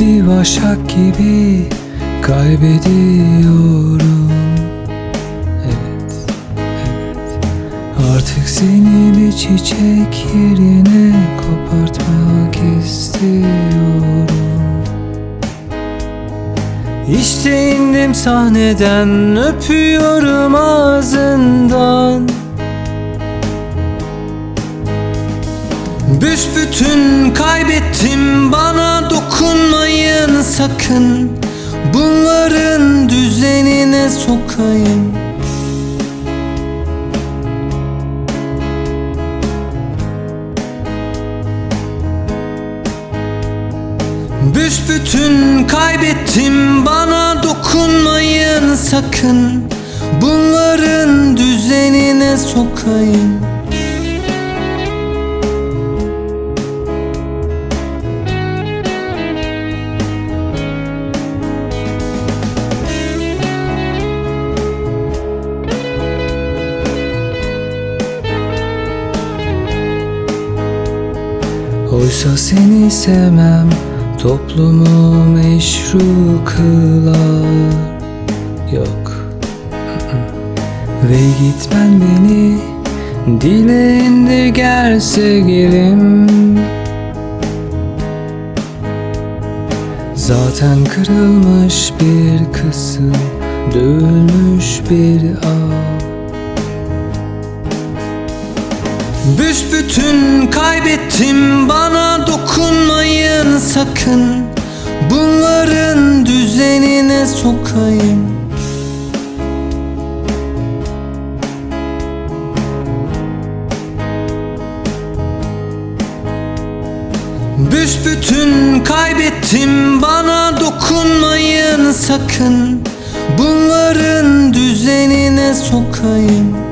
bir vaşak gibi kaybediyorum. Evet, evet. Artık seni bir çiçek yerine kopartmak istiyorum. İşte indim sahneden öpüyorum ağzından Büsbütün kaybettim bana dokunmayın sakın. Bunların düzenine sokayım. Büsbütün kaybettim bana dokunmayın sakın. Bunların düzenine sokayım Oysa seni sevmem toplumu meşru kılar. Yok. Ve gitmen beni dile indirger sevgilim Zaten kırılmış bir kısım Dövülmüş bir ağ. Büsbütün kaybettim bana sakın Bunların düzenine sokayım. Büsbütün kaybettim bana dokunmayın sakın. Bunların düzenine sokayım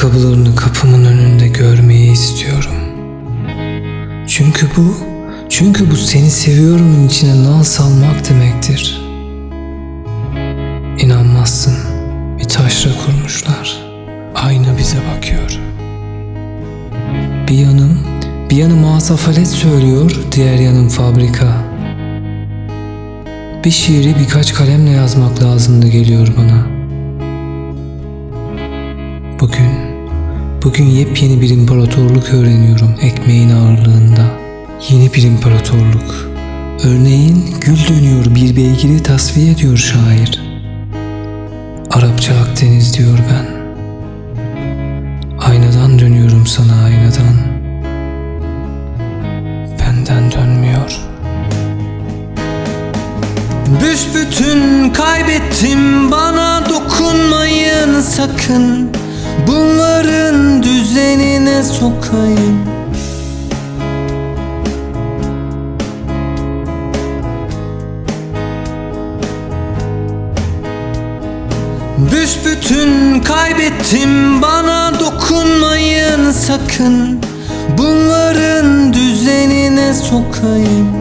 Ayakkabılarını kapımın önünde görmeyi istiyorum. Çünkü bu, çünkü bu seni seviyorumun içine nal salmak demektir. İnanmazsın, bir taşra kurmuşlar. Ayna bize bakıyor. Bir yanım, bir yanım asafalet söylüyor, diğer yanım fabrika. Bir şiiri birkaç kalemle yazmak lazımdı geliyor bana.'' Bugün yepyeni bir imparatorluk öğreniyorum ekmeğin ağırlığında. Yeni bir imparatorluk. Örneğin gül dönüyor bir beygiri tasfiye ediyor şair. Arapça Akdeniz diyor ben. Aynadan dönüyorum sana aynadan. Benden dönmüyor. Büsbütün kaybettim bana dokunmayın sakın düzenine sokayım. Büsbütün kaybettim bana dokunmayın sakın. Bunların düzenine sokayım